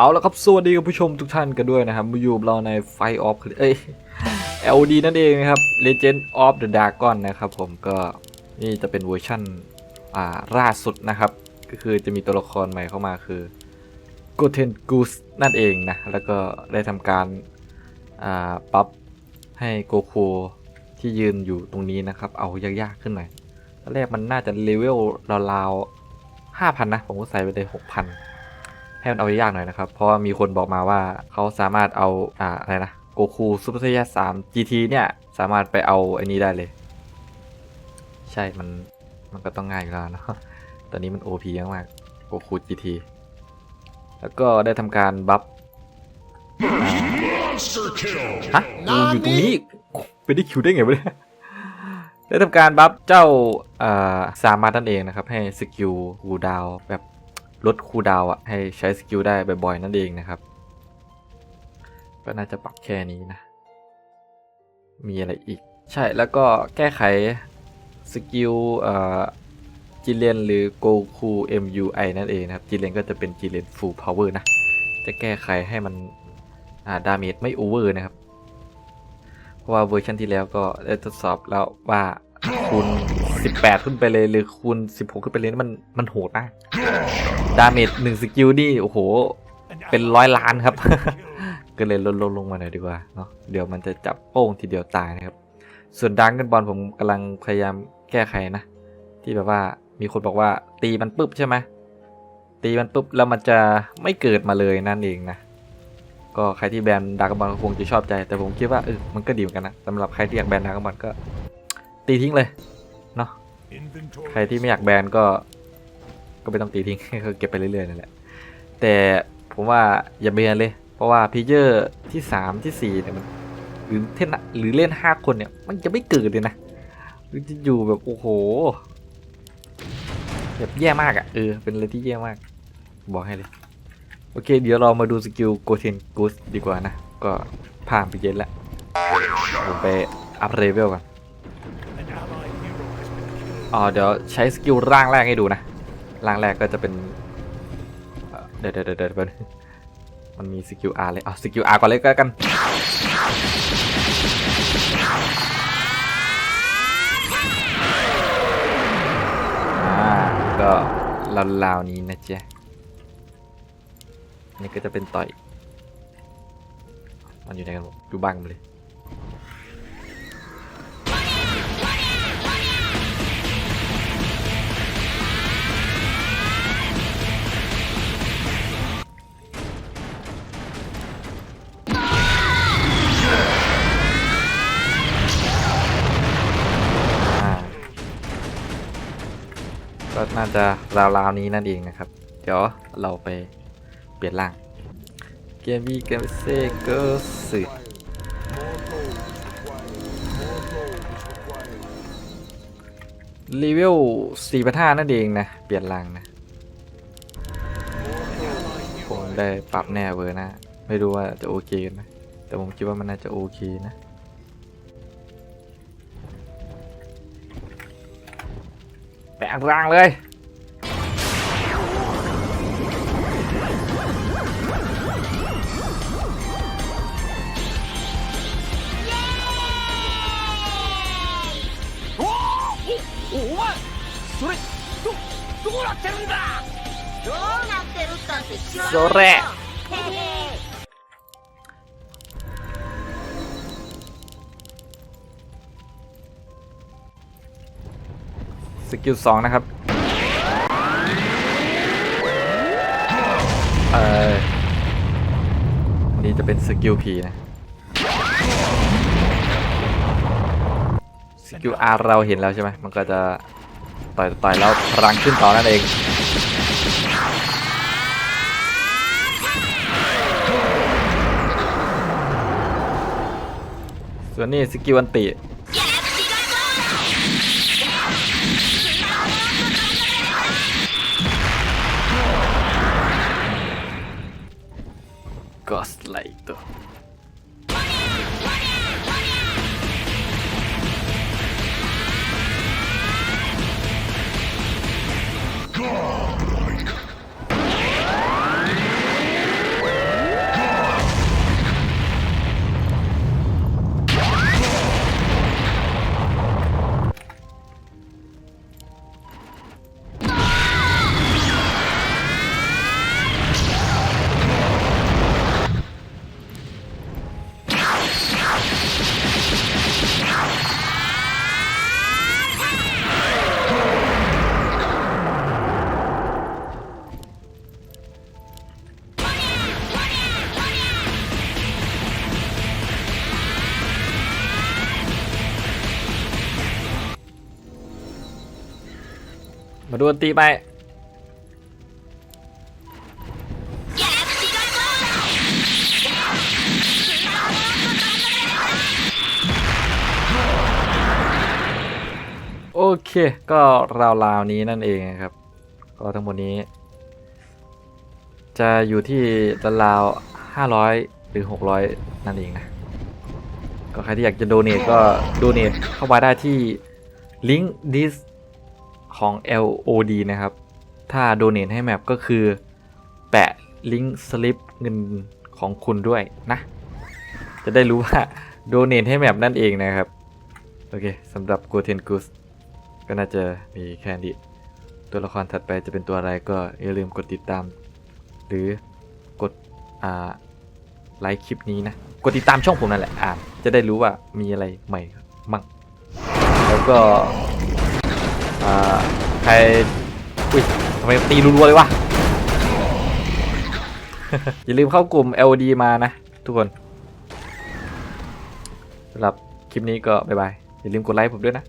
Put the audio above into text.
เอาละครับสวัสดีคุณผู้ชมทุกท่านกันด้วยนะครับมาอยู่กับเราในไฟออฟเอ้ย LD นั่นเองนะครับ Legend of the Dragon นะครับผมก็นี่จะเป็นเวอร์ชั่นอ่าล่าสุดนะครับ ก็คือจะมีตัวละครใหม่เข้ามาคือ g o t e n Goose นั่นเองนะ แล้วก็ได้ทำการอ่าปรับให้โกคูที่ยืนอยู่ตรงนี้นะครับ เอายากๆขึ้นหน่อยตอนแรกมันน่าจะเลเวลราวๆห้าพันนะ ผมก็ใส่ไปเลยหกพัน ให้มันเอายากหน่อยนะครับ เพราะว่ามีคนบอกมาว่าเขาสามารถเอาอ่าอะไรนะโกคูซูเปอร์ไซยาสาม GT เนี่ย สามารถไปเอาไอ้นี้ได้เลย ใช่มันมันก็ต้องง่ายอยู่แล้วเนาะตอนนี้มัน OP มากๆโกคู GT แล้วก็ได้ทำการบัฟ Monster kill! ฮะกูอยู่ตรงนี้ไปได้คิวได้ไงวะเนี่ยได้ทำการบัฟเจ้าอ่าสามาร์ทนั่นเองนะครับ ให้สกิลคูลดาวน์แบบ ลดคูดาวอะให้ใช้สกิลได้บ่อยๆนั่นเองนะครับ ก็น่าจะปรับแค่นี้นะ มีอะไรอีก ใช่แล้วก็แก้ไขสกิลจิเลนหรือโกคู MUI นั่นเองนะครับจิเลนก็จะเป็นจิเลน Full Power นะ จะแก้ไขให้มันดาเมจไม่โอเวอร์นะครับ เพราะว่าเวอร์ชันที่แล้วก็ได้ทดสอบแล้วว่าคูณ 18ขึ้นไปเลยหรือคูณ16ขึ้นไปเลยนี่มันมันโหดมากดาเมจหนึ่งสกิลนี่โอ้โห เป็นร้อยล้านครับ ก็เลยลดลงลงมาหน่อยดีกว่าเนาะเดี๋ยวมันจะจับโป้งทีเดียวตายนะครับ ส่วนดังกันบอลผมกำลังพยายามแก้ไขนะ ที่แบบว่ามีคนบอกว่าตีมันปุ๊บใช่ไหมตีมันปุ๊บแล้วมันจะไม่เกิดมาเลยนั่นเองนะก็ใครที่แบนดากบอลคงจะชอบใจ แต่ผมคิดว่าเออมันก็ดีเหมือนกันนะสำหรับใครที่อยากแบนดากบอลก็ตีทิ้งเลย ใครที่ไม่อยากแบนก็ ก็ไม่ต้องตีทิ้ง ก็เก็บไปเรื่อยๆนั่นแหละ แต่ผมว่าอย่าแบนเลย เพราะว่าพีเยอร์ที่สามที่สี่เนี่ยมันหรือเท่นหรือเล่นห้าคนเนี่ยมันจะไม่เกิดเลยนะมันจะอยู่แบบโอ้โหแบบแย่มากอะ่ะเออเป็นอะไรที่แย่มาก บอกให้เลยโอเค เดี๋ยวเรามาดูสกิลโกเทนกูสดีกว่านะ ก็ผ่านไปเย็นแล้วผมไปอัพเลเวลก่อน อ๋อเดี๋ยวใช้สกิลร่างแรกให้ดูนะ ร่างแรกก็จะเป็น เดี๋ยวเดี๋ยวเดี๋ยวมันมีสกิล R เลยเอาสกิล R ก่อนเลยก็แล้วกันอาก็ลาวๆนี้นะเจ๊นี่ก็จะเป็นต่อย มันอยู่ไหนกันอยู่บ้างเลย ก็น่าจะราวๆนี้นั่นเองนะครับ เดี๋ยวเราไปเปลี่ยนร่างเกมวีเกมเซเกอร์สึรีวิว4,500นั่นเองนะ เปลี่ยนร่างนะคงได้ปรับแน่เวอร์นะ ไม่รู้ว่าจะโอเคกันไหมแต่ผมคิดว่ามันน่าจะโอเคนะ แปลงร่างเลย お前それどどうなってるんだどうなってるったって知らないそれ สกิลสองนะครับ เอออันนี้จะเป็นสกิลผีนะ สกิล R เราเห็นแล้วใช่ไหม มันก็จะต่อยต่อยแล้วพลังขึ้นต่อนั่นเอง ส่วนนี้สกิลอันติ ゴーストライトゴ Ghostlight ดูดนตีไปโอเค ก็ราวๆนี้นั่นเองครับ ก็ทั้งหมดนี้ จะอยู่ที่ราวๆ500หรือ600นั่นเองนะ ก็ใครที่อยากจะโดเน a ก็โดเน a เข้ามาได้ที่ลิงก์ดิส ของ LOD นะครับ ถ้าโดเน a ให้แมปก็คือ แปะลิงก์สลิปเงินของคุณด้วยนะ จะได้รู้ว่าโดเน a ให้แมปนั่นเองนะครับ โอเคสำหรับ g o t e n g o o s ก็น่าจะมีแค่นี้ตัวละครถัดไปจะเป็นตัวอะไรก็อย่าลืมกดติดตาม หรือกดอ่าไลค์คลิปนี้นะ กดติดตามช่องผมนั่นแหละอ่านจะได้รู้ว่ามีอะไรใหม่มั่งแล้วก็ อ่าใครอุ้ยทำไมตีรัวๆเลยวะ อย่าลืมเข้ากลุ่ม LD มานะ ทุกคนสำหรับคลิปนี้ก็บ๊ายบาย อย่าลืมกดไลค์ผมด้วยนะ